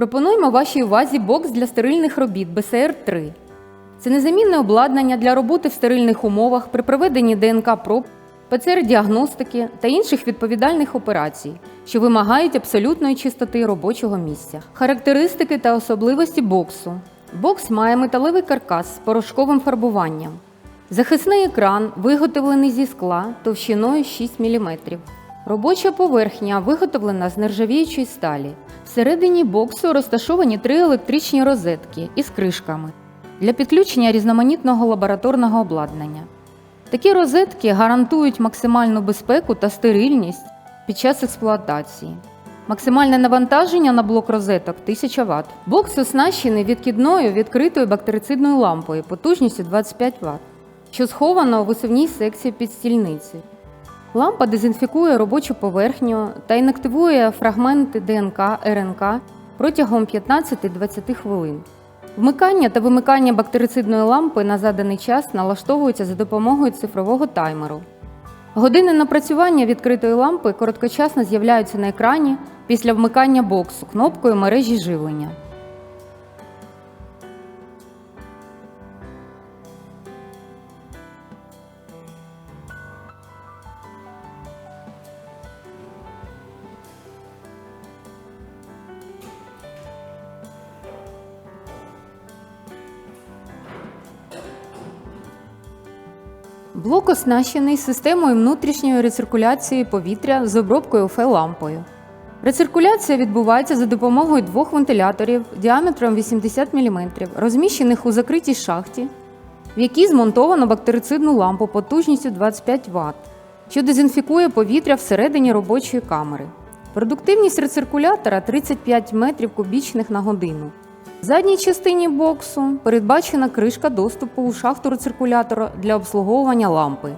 Пропонуємо вашій увазі бокс для стерильних робіт БСР-3. Це незамінне обладнання для роботи в стерильних умовах при проведенні ДНК-проб, ПЦР-діагностики та інших відповідальних операцій, що вимагають абсолютної чистоти робочого місця. Характеристики та особливості боксу. Бокс має металевий каркас з порошковим фарбуванням. Захисний екран виготовлений зі скла товщиною 6 мм. Робоча поверхня виготовлена з нержавіючої сталі. Всередині боксу розташовані три електричні розетки із кришками для підключення різноманітного лабораторного обладнання. Такі розетки гарантують максимальну безпеку та стерильність під час експлуатації. Максимальне навантаження на блок розеток 1000 Вт. Бокс оснащений відкидною відкритою бактерицидною лампою потужністю 25 Вт, що сховано у висувній секції під стільниці. Лампа дезінфікує робочу поверхню та інактивує фрагменти ДНК РНК протягом 15-20 хвилин. Вмикання та вимикання бактерицидної лампи на заданий час налаштовуються за допомогою цифрового таймеру. Години напрацювання відкритої лампи короткочасно з'являються на екрані після вмикання боксу кнопкою мережі живлення. Блок оснащений системою внутрішньої рециркуляції повітря з обробкою УФ-лампою. Рециркуляція відбувається за допомогою двох вентиляторів діаметром 80 мм, розміщених у закритій шахті, в якій змонтовано бактерицидну лампу потужністю 25 Вт, що дезінфікує повітря всередині робочої камери. Продуктивність рециркулятора 35 метрів кубічних на годину. В задній частині боксу передбачена кришка доступу у шахту рециркулятора для обслуговування лампи.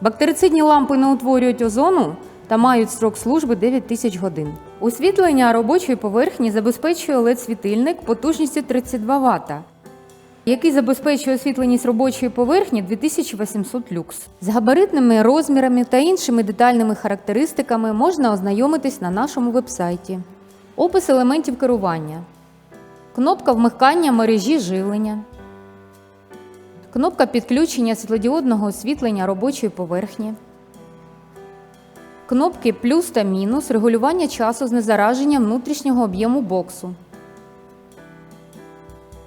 Бактерицидні лампи не утворюють озону та мають строк служби 9 тисяч годин. Освітлення робочої поверхні забезпечує LED-світильник потужністю 32 Вт, який забезпечує освітленість робочої поверхні 2800 люкс. З габаритними розмірами та іншими детальними характеристиками можна ознайомитись на нашому вебсайті. Опис елементів керування. Кнопка вмикання мережі живлення. Кнопка підключення світлодіодного освітлення робочої поверхні. Кнопки плюс та мінус регулювання часу знезараження внутрішнього об'єму боксу.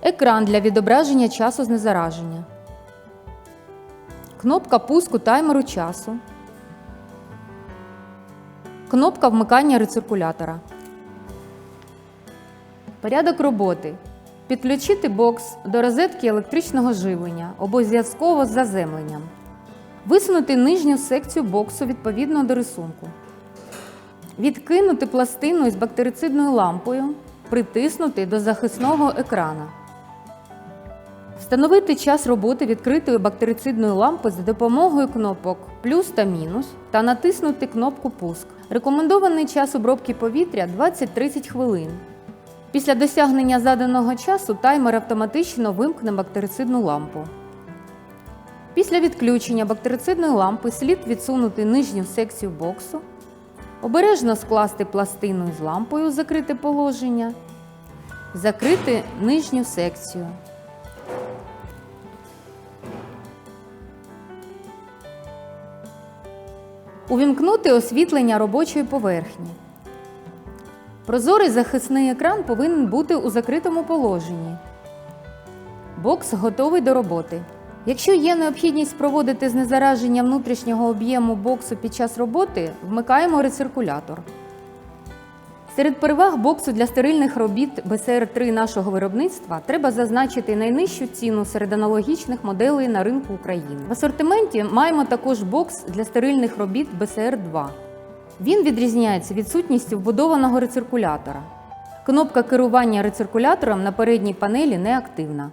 Екран для відображення часу знезараження. Кнопка пуску таймеру часу. Кнопка вмикання рециркулятора. Порядок роботи. Підключити бокс до розетки електричного живлення обов'язково з заземленням. Висунути нижню секцію боксу відповідно до рисунку. Відкинути пластину із бактерицидною лампою. Притиснути до захисного екрана. Встановити час роботи відкритої бактерицидної лампи за допомогою кнопок плюс та мінус та натиснути кнопку Пуск. Рекомендований час обробки повітря 20-30 хвилин. Після досягнення заданого часу таймер автоматично вимкне бактерицидну лампу. Після відключення бактерицидної лампи слід відсунути нижню секцію боксу, обережно скласти пластину з лампою закрите положення, закрити нижню секцію. Увімкнути освітлення робочої поверхні. Прозорий захисний екран повинен бути у закритому положенні. Бокс готовий до роботи. Якщо є необхідність проводити знезараження внутрішнього об'єму боксу під час роботи, вмикаємо рециркулятор. Серед переваг боксу для стерильних робіт БСР-3 нашого виробництва треба зазначити найнижчу ціну серед аналогічних моделей на ринку України. В асортименті маємо також бокс для стерильних робіт БСР-2. Він відрізняється відсутністю вбудованого рециркулятора. Кнопка керування рециркулятором на передній панелі не активна.